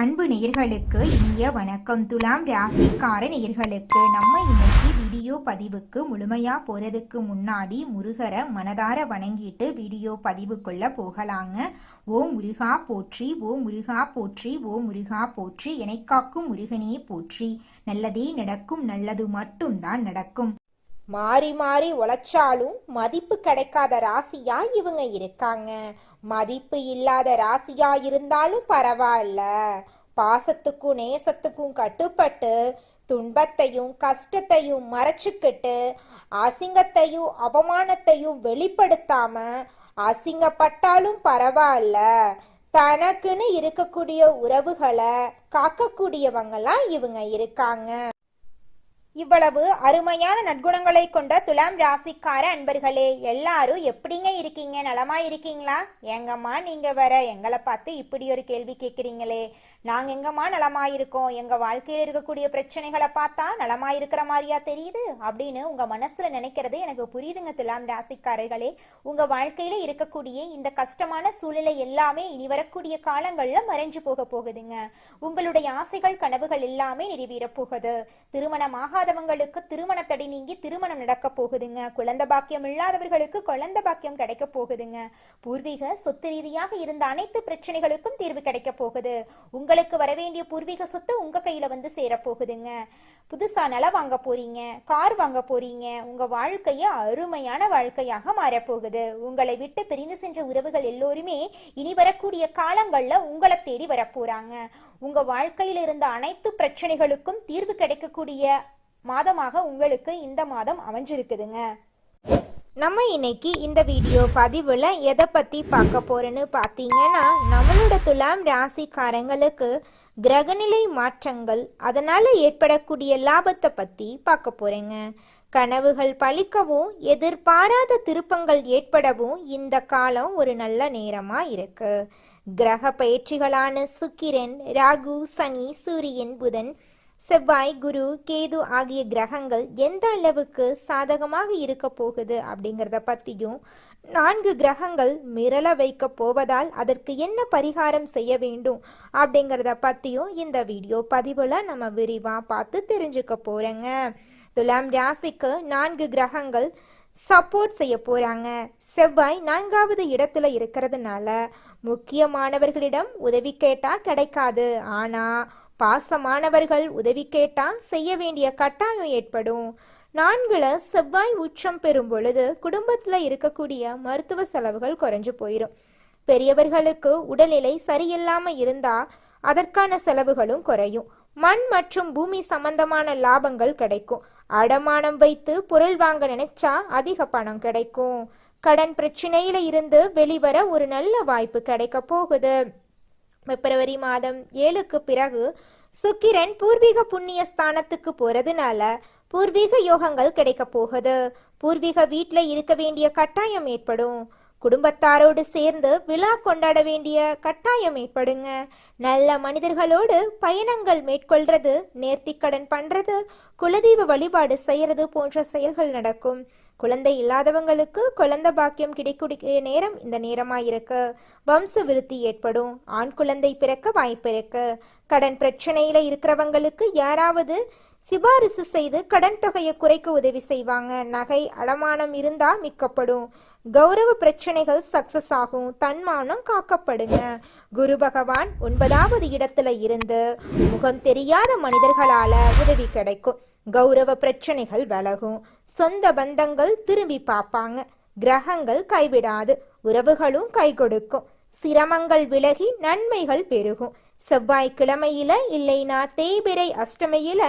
அன்பு நேயர்களுக்கு இனிய வணக்கம். துலாம் ராசிக்கார நேயர்களுக்கு நம்ம இன்னைக்கு வீடியோ பதிவுக்கு முழுமையா போறதுக்கு முன்னாடி முருகரை மனதார வணங்கிட்டு வீடியோ பதிவுக்குள்ள போகலாங்க. ஓ முருகா போற்றி ஓ முருகா போற்றி ஓ முருகா போற்றி எனைக்காக்கும் முருகனே போற்றி. நல்லதே நடக்கும் நல்லது மட்டும்தான் நடக்கும். மாறி மாறி உழைச்சாலும் மதிப்பு கிடைக்காத ராசியா இவங்க இருக்காங்க. மதிப்பு இல்லாத ராசியா இருந்தாலும் பரவாயில்ல. பாசத்துக்கும் நேசத்துக்கும் கட்டுப்பட்டு துன்பத்தையும் கஷ்டத்தையும் மறைச்சுக்கிட்டு அசிங்கத்தையும் அவமானத்தையும் வெளிப்படுத்தாம அசிங்கப்பட்டாலும் பரவாயில்ல. தனக்குன்னு இருக்கக்கூடிய உறவுகளை காக்கக்கூடியவங்களாம் இவங்க இருக்காங்க. இவ்வளவு அருமையான நற்குணங்களை கொண்ட துலாம் ராசிக்கார அன்பர்களே எல்லாரும் எப்படிங்க இருக்கீங்க? நலமா இருக்கீங்களா? எங்கம்மா நீங்க வர எங்களை பார்த்து இப்படி ஒரு கேள்வி கேட்குறீங்களே. நாங்க எங்கம்மா நலமாயிருக்கோம்? எங்கள் எங்க வாழ்க்கையில இருக்கக்கூடிய பிரச்சனைகளை பார்த்தா நலமா இருக்கிற மாதிரியா தெரியுது? அப்படின்னு உங்க மனசுல நினைக்கிறது எனக்கு புரியுதுங்க துலாம் ராசிக்காரர்களே. உங்க வாழ்க்கையில இருக்கக்கூடிய இந்த கஷ்டமான சூழ்நிலை எல்லாமே இனி வரக்கூடிய காலங்கள்ல மறைஞ்சு போக போகுதுங்க. உங்களுடைய ஆசைகள் கனவுகள் எல்லாமே நிறைவேறப் போகுது. திருமணம் ஆகாதவங்களுக்கு திருமண தடை நீங்கி திருமணம் நடக்க போகுதுங்க. குழந்தை பாக்கியம் இல்லாதவர்களுக்கு குழந்தை பாக்கியம் கிடைக்க போகுதுங்க. பூர்வீக சொத்து ரீதியாக இருந்த அனைத்து பிரச்சனைகளுக்கும் தீர்வு கிடைக்க போகுது. உங்களுக்கு வரவேண்டிய பூர்வீக சொத்து உங்க கையில வந்து சேரப்போகுதுங்க. புதுசா நிலம் வாங்க போறீங்க கார் வாங்க போறீங்க உங்க வாழ்க்கைய அருமையான வாழ்க்கையாக மாறப்போகுது. உங்களை விட்டு பிரிந்து சென்ற உறவுகள் எல்லோருமே இனி வரக்கூடிய காலங்கள்ல உங்களை தேடி வரப்போறாங்க. உங்க வாழ்க்கையில இருந்த அனைத்து பிரச்சனைகளுக்கும் தீர்வு கிடைக்கக்கூடிய மாதமாக உங்களுக்கு இந்த மாதம் அமைஞ்சிருக்குதுங்க. நம்ம இன்னைக்கு இந்த வீடியோ பதிவில் எதை பற்றி பார்க்க போகிறேன்னு பார்த்தீங்கன்னா நம்மளோட துலாம் ராசிக்காரங்களுக்கு கிரகநிலை மாற்றங்கள் அதனால் ஏற்படக்கூடிய லாபத்தை பற்றி பார்க்க போகிறேங்க கனவுகள் பழிக்கவும் எதிர்பாராத திருப்பங்கள் ஏற்படவும் இந்த காலம் ஒரு நல்ல நேரமாக இருக்குது கிரக பயிற்சிகளான சுக்கிரன் ராகு சனி சூரியன் புதன் செவ்வாய் குரு கேது ஆகிய கிரகங்கள் எந்த அளவுக்கு சாதகமாக இருக்க போகுது அப்படிங்கிறத பற்றியும் நான்கு கிரகங்கள் மிரள வைக்க போவதால் அதற்கு என்ன பரிகாரம் செய்ய வேண்டும் அப்படிங்கிறத பற்றியும் இந்த வீடியோ பதிவில் நம்ம விரிவாக பார்த்து தெரிஞ்சுக்க போகிறேங்க துலாம் ராசிக்கு நான்கு கிரகங்கள் சப்போர்ட் செய்ய போகிறாங்க செவ்வாய் நான்காவது இடத்துல இருக்கிறதுனால முக்கியமானவர்களிடம் உதவி கேட்டால் கிடைக்காது. ஆனால் பாசமானவர்கள் உதவி கேட்டா செய்ய வேண்டிய கட்டாயம் ஏற்படும். நான்குல செவ்வாய் உச்சம் பெறும் பொழுது குடும்பத்தில் இருக்கக்கூடிய மருத்துவ செலவுகள் குறைஞ்சு போயிடும் பெரியவர்களுக்கு உடல்நிலை சரியில்லாம இருந்தா அதற்கான செலவுகளும் குறையும். மண் மற்றும் பூமி சம்பந்தமான லாபங்கள் கிடைக்கும். அடமானம் வைத்து பொருள் வாங்க நினைச்சா அதிக பணம் கிடைக்கும். கடன் பிரச்சனையில இருந்து வெளிவர ஒரு நல்ல வாய்ப்பு கிடைக்க போகுது. பிப்ரவரி மாதம் ஏழுக்கு பிறகு சுக்கிரன் பூர்வீக புண்ணிய ஸ்தானத்துக்கு போறதுனால பூர்வீக யோகங்கள் கிடைக்க போகுது. பூர்வீக வீட்டில் இருக்க வேண்டிய கட்டாயம் ஏற்படும். குடும்பத்தாரோடு சேர்ந்து விழா கொண்டாட வேண்டிய கட்டாயம் ஏற்படுங்க. நல்ல மனிதர்களோடு பயணங்கள் மேற்கொள்றது நேர்த்திக்கடன் பண்றது குலதெய்வ வழிபாடு செய்யறது போன்ற செயல்கள் நடக்கும். குழந்தை இல்லாதவங்களுக்கு குழந்தை பாக்கியம் கிடைக்கூடிய நேரம் இந்த நேரமாயிருக்கு. வம்ச விருத்தி ஏற்படும். ஆண் குழந்தை பிறக்க வாய்ப்பு இருக்கு. கடன் பிரச்சனையில இருக்கிறவங்களுக்கு யாராவது சிபாரிசு செய்து கடன் தொகையை குறைக்க உதவி செய்வாங்க. நகை அடமானம் இருந்தா மிக்கப்படும் கௌரவ பிரச்சனைகள் சக்சஸ் ஆகும். தன்மானம் காக்கப்படுங்க. குரு பகவான் ஒன்பதாவது இடத்துல இருந்து முகம் தெரியாத மனிதர்களால உதவி கிடைக்கும். கௌரவ பிரச்சனைகள் விலகும். சொந்த பந்தங்கள் திரும்பி பார்ப்பாங்க. கிரகங்கள் கைவிடாது. உறவுகளும் கை கொடுக்கும். சிரமங்கள் விலகி நன்மைகள் பெருகும். செவ்வாய்க்கிழமையில இல்லைனா தேய்பிரை அஷ்டமியில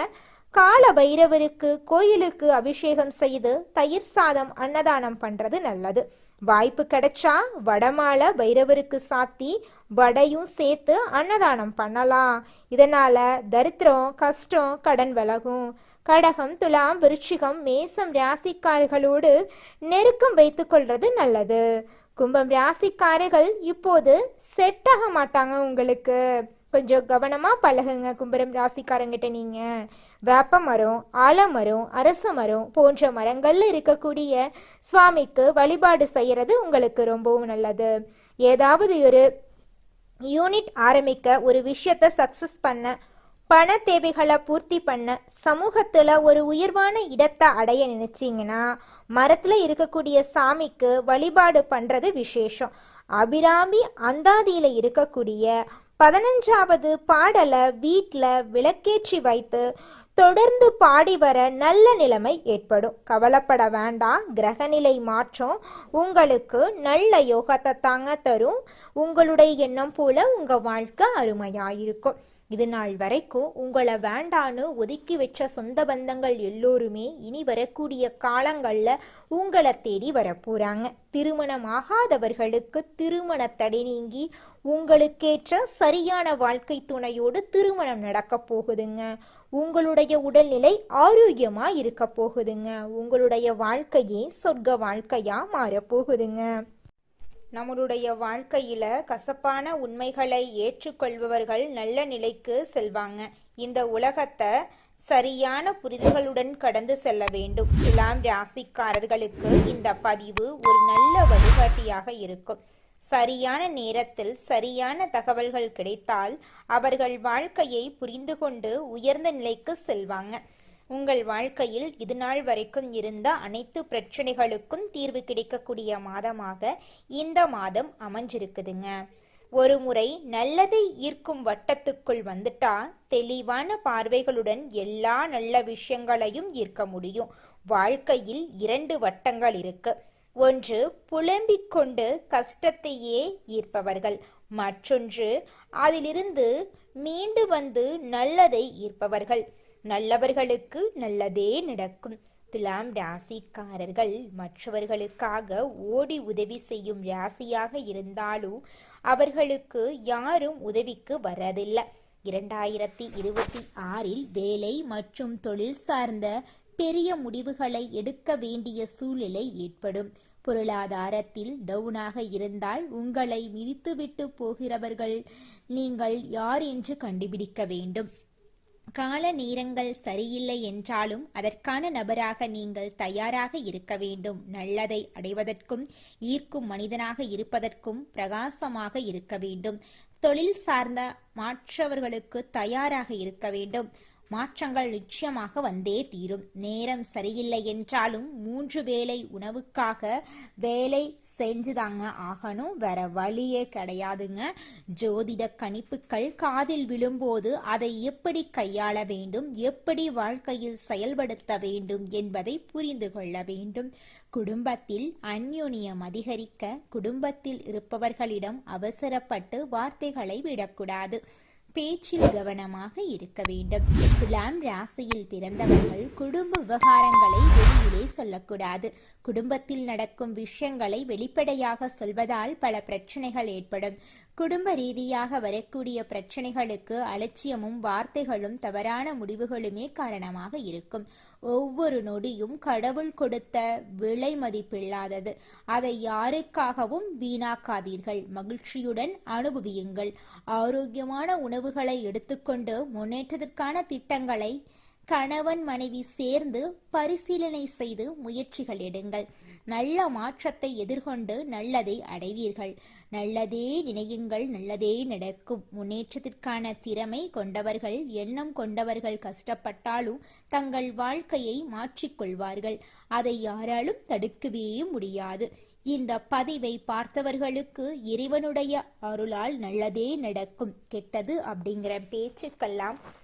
கால பைரவருக்கு கோயிலுக்கு அபிஷேகம் செய்து தயிர் சாதம் அன்னதானம் பண்றது நல்லது. வாய்ப்பு கிடைச்சா வடமால பைரவருக்கு சாத்தி வடையும் சேர்த்து அன்னதானம் பண்ணலாம். இதனால தரித்திரம் கஷ்டம் கடன் விலகும். கடகம் துலாம் விருச்சிகம் மேசம் ராசிக்காரர்களோடு நெருக்கம் வைத்துக் கொள்றது நல்லது. கும்பம் ராசிக்காரர்கள் இப்போது செட் ஆக மாட்டாங்க உங்களுக்கு. கொஞ்சம் கவனமாக பழகுங்க கும்பரம் ராசிக்காரங்கிட்ட நீங்கள் வேப்ப மரம் ஆலமரம் அரச மரம் போன்ற மரங்களில் இருக்கக்கூடிய சுவாமிக்கு வழிபாடு செய்கிறது உங்களுக்கு ரொம்பவும் நல்லது. ஏதாவது ஒரு யூனிட் ஆரம்பிக்க ஒரு விஷயத்த சக்சஸ் பண்ண பண தேவைகளை பூர்த்தி பண்ண சமூகத்தில் ஒரு உயர்வான இடத்தை அடைய நினச்சிங்கன்னா மரத்தில் இருக்கக்கூடிய சாமிக்கு வழிபாடு பண்ணுறது விசேஷம். அபிராமி அந்தாதியில் இருக்கக்கூடிய பதினஞ்சாவது பாடலை வீட்டில் விளக்கேற்றி வைத்து தொடர்ந்து பாடி வர நல்ல நிலைமை ஏற்படும். கவலைப்பட வேண்டாம். கிரகநிலை மாற்றம் உங்களுக்கு நல்ல யோகத்தை தாங்க தரும். உங்களுடைய எண்ணம் போல உங்கள் வாழ்க்கை அருமையாயிருக்கும். இது நாள் வரைக்கும் உங்களை வேண்டான்னு ஒதுக்கி வச்ச சொந்த பந்தங்கள் எல்லோருமே இனி வரக்கூடிய காலங்களில் உங்களை தேடி வரப்போறாங்க. திருமணம் ஆகாதவர்களுக்கு திருமண தடை நீங்கி உங்களுக்கேற்ற சரியான வாழ்க்கை துணையோடு திருமணம் நடக்க போகுதுங்க. உங்களுடைய உடல்நிலை ஆரோக்கியமா இருக்க போகுதுங்க. உங்களுடைய வாழ்க்கையே சொர்க்க வாழ்க்கையா மாறப்போகுதுங்க நம்மளுடைய வாழ்க்கையில கசப்பான உண்மைகளை ஏற்றுக்கொள்பவர்கள் நல்ல நிலைக்கு செல்வாங்க. இந்த உலகத்தை சரியான புரிதல்களுடன் கடந்து செல்ல வேண்டும். துலாம் ராசிக்காரர்களுக்கு இந்த பதிவு ஒரு நல்ல வழிகாட்டியாக இருக்கும். சரியான நேரத்தில் சரியான தகவல்கள் கிடைத்தால் அவர்கள் வாழ்க்கையை புரிந்து கொண்டு உயர்ந்த நிலைக்கு செல்வாங்க. உங்கள் வாழ்க்கையில் இது நாள் வரைக்கும் இருந்த அனைத்து பிரச்சனைகளுக்கும் தீர்வு கிடைக்கக்கூடிய மாதமாக இந்த மாதம் அமைஞ்சிருக்குதுங்க. ஒரு முறை நல்லதை ஈர்க்கும் வட்டத்துக்குள் வந்துட்டா தெளிவான பார்வைகளுடன் எல்லா நல்ல விஷயங்களையும் ஈர்க்க முடியும். வாழ்க்கையில் இரண்டு வட்டங்கள் இருக்குது ஒன்று புலம்பிக் கொண்டு கஷ்டத்தையே ஈர்ப்பவர்கள். மற்றொன்று அதிலிருந்து மீண்டு வந்து நல்லதை ஈர்ப்பவர்கள். நல்லவர்களுக்கு நல்லதே நடக்கும். துலாம் ராசிக்காரர்கள் மற்றவர்களுக்காக ஓடி உதவி செய்யும் ராசியாக இருந்தாலும் அவர்களுக்கு யாரும் உதவிக்கு வரதில்லை. இரண்டாயிரத்தி இருபத்தி ஆறில் வேலை மற்றும் தொழில் சார்ந்த பெரிய முடிவுகளை எடுக்க வேண்டிய சூழ்நிலை ஏற்படும். பொருளாதாரத்தில் டவுனாக இருந்தால் உங்களை மிதித்துவிட்டு போகிறவர்கள் நீங்கள் யார் என்று கண்டுபிடிக்க வேண்டும். கால நேரங்கள் சரியில்லை என்றாலும் அதற்கான நபராக நீங்கள் தயாராக இருக்க வேண்டும். நல்லதை அடைவதற்கும் ஈர்க்கும் மனிதனாக இருப்பதற்கும் பிரகாசமாக இருக்க வேண்டும். தொழில் சார்ந்த மாற்றவர்களுக்கு தயாராக இருக்க வேண்டும். மாற்றங்கள் நிச்சயமாக வந்தே தீரும். நேரம் சரியில்லை என்றாலும் மூன்று வேளை உணவுக்காக வேலை செஞ்சுதாங்க ஆகணும். வேற வழியே கிடையாதுங்க. ஜோதிட கணிப்புகள் காதில் விழும்போது அதை எப்படி கையாள வேண்டும்? எப்படி வாழ்க்கையில் செயல்படுத்த வேண்டும் என்பதை புரிந்து கொள்ள வேண்டும். குடும்பத்தில் அந்யுனியம் அதிகரிக்க குடும்பத்தில் இருப்பவர்களிடம் அவசரப்பட்டு வார்த்தைகளை விடக்கூடாது. பேச்சில் கவனமாக இருக்க வேண்டும். துலாம் ராசியில் பிறந்தவர்கள் குடும்ப விவகாரங்களை வெளியிலே சொல்லக்கூடாது. குடும்பத்தில் நடக்கும் விஷயங்களை வெளிப்படையாக சொல்வதால் பல பிரச்சனைகள் ஏற்படும். குடும்ப ரீதியாக வரக்கூடிய பிரச்சனைகளுக்கு அலட்சியமும் வார்த்தைகளும் தவறான முடிவுகளுமே காரணமாக இருக்கும். ஒவ்வொரு நொடியும் கடவுள் கொடுத்த விலை மதிப்பில்லாதது. அதை யாருக்காகவும் வீணாக்காதீர்கள். மகிழ்ச்சியுடன் அனுபவியுங்கள். ஆரோக்கியமான உணவுகளை எடுத்துக்கொண்டு முன்னேற்றத்திற்கான திட்டங்களை கணவன் மனைவி சேர்ந்து பரிசீலனை செய்து முயற்சிகள் எடுங்கள். நல்ல மாற்றத்தை எதிர்கொண்டு நல்லதை அடைவீர்கள். நல்லதே நினையுங்கள் நல்லதே நடக்கும். முன்னேற்றத்திற்கான திறமை கொண்டவர்கள் எண்ணம் கொண்டவர்கள் கஷ்டப்பட்டாலும் தங்கள் வாழ்க்கையை மாற்றிக்கொள்வார்கள் அதை யாராலும் தடுக்கவே முடியாது. இந்த பதிவை பார்த்தவர்களுக்கு இறைவனுடைய அருளால் நல்லதே நடக்கும். கெட்டது அப்படிங்கிற பேச்சுக்கெல்லாம்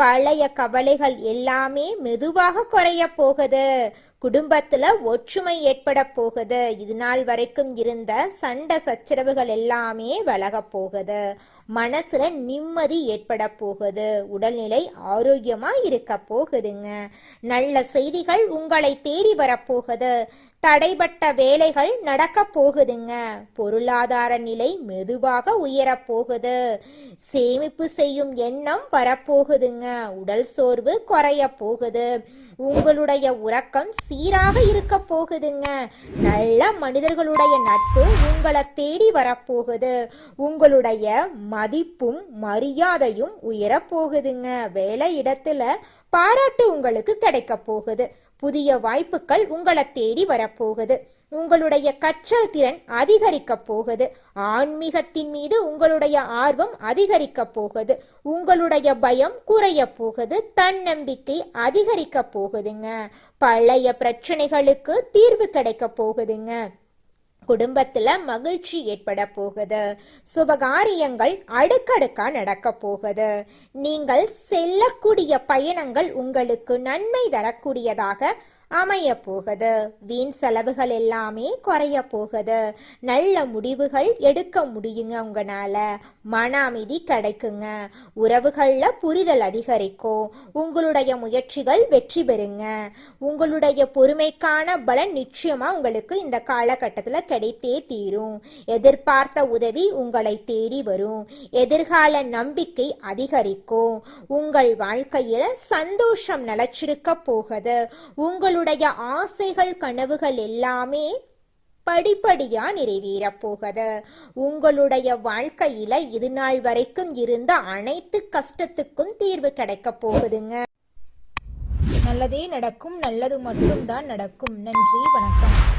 பழைய கவலைகள் எல்லாமே மெதுவாக குறைய போகுது. குடும்பத்துல ஒற்றுமை ஏற்பட போகுது. இது நாள் வரைக்கும் இருந்த சண்டை சச்சரவுகள் எல்லாமே விலக போகுது. மனசுல நிம்மதி ஏற்பட போகுது. உடல்நிலை ஆரோக்கியமா இருக்க போகுதுங்க. நல்ல செய்திகள் உங்களை தேடி வரப்போகுது தடைப்பட்ட வேலைகள் நடக்க போகுதுங்க. பொருளாதார நிலை மெதுவாக உயரப் போகுது. சேமிப்பு செய்யும் எண்ணம் வரப்போகுதுங்க. உடல் சோர்வு குறைய போகுது. உங்களுடைய உறக்கம் சீராக இருக்க போகுதுங்க. நல்ல மனிதர்களுடைய நட்பு உங்களை தேடி வரப்போகுது உங்களுடைய மதிப்பும் மரியாதையும் உயரப் போகுதுங்க. வேலை இடத்துல பாராட்டு உங்களுக்கு கிடைக்க போகுது. புதிய வாய்ப்புகள் உங்களை தேடி வரப்போகுது. உங்களுடைய கற்றல் திறன் அதிகரிக்க போகுது. ஆன்மீகத்தின் மீது உங்களுடைய ஆர்வம் அதிகரிக்க போகுது. உங்களுடைய பயம் குறைய போகுது. தன்னம்பிக்கை அதிகரிக்க போகுதுங்க. பழைய பிரச்சனைகளுக்கு தீர்வு கிடைக்க போகுதுங்க. குடும்பத்துல மகிழ்ச்சி ஏற்பட போகுது. சுபகாரியங்கள் அடுக்கடுக்கா நடக்க போகுது. நீங்கள் செல்லக்கூடிய பயணங்கள் உங்களுக்கு நன்மை தரக்கூடியதாக அமைய போகுது. வீண் செலவுகள் எல்லாமே குறைய போகுது. நல்ல முடிவுகள் எடுக்க முடியுங்க உங்களால. மன அமைதி கிடைக்குங்க. உறவுகளில் புரிதல் அதிகரிக்கும். உங்களுடைய முயற்சிகள் வெற்றி பெறுங்க. உங்களுடைய பொறுமைக்கான பலன் நிச்சயமா உங்களுக்கு இந்த காலகட்டத்தில் கிடைத்தே தீரும். எதிர்பார்த்த உதவி உங்களை தேடி வரும். எதிர்கால நம்பிக்கை அதிகரிக்கும். உங்கள் வாழ்க்கையில் சந்தோஷம் நிலச்சிருக்க போகுது. உங்களுடைய ஆசைகள் கனவுகள் எல்லாமே படிப்படியா நிறைவேறப் போகுது. உங்களுடைய வாழ்க்கையில இது நாள் வரைக்கும் இருந்த அனைத்து கஷ்டத்துக்கும் தீர்வு கிடைக்க போகுதுங்க. நல்லதே நடக்கும் நல்லது மட்டும்தான் நடக்கும். நன்றி வணக்கம்.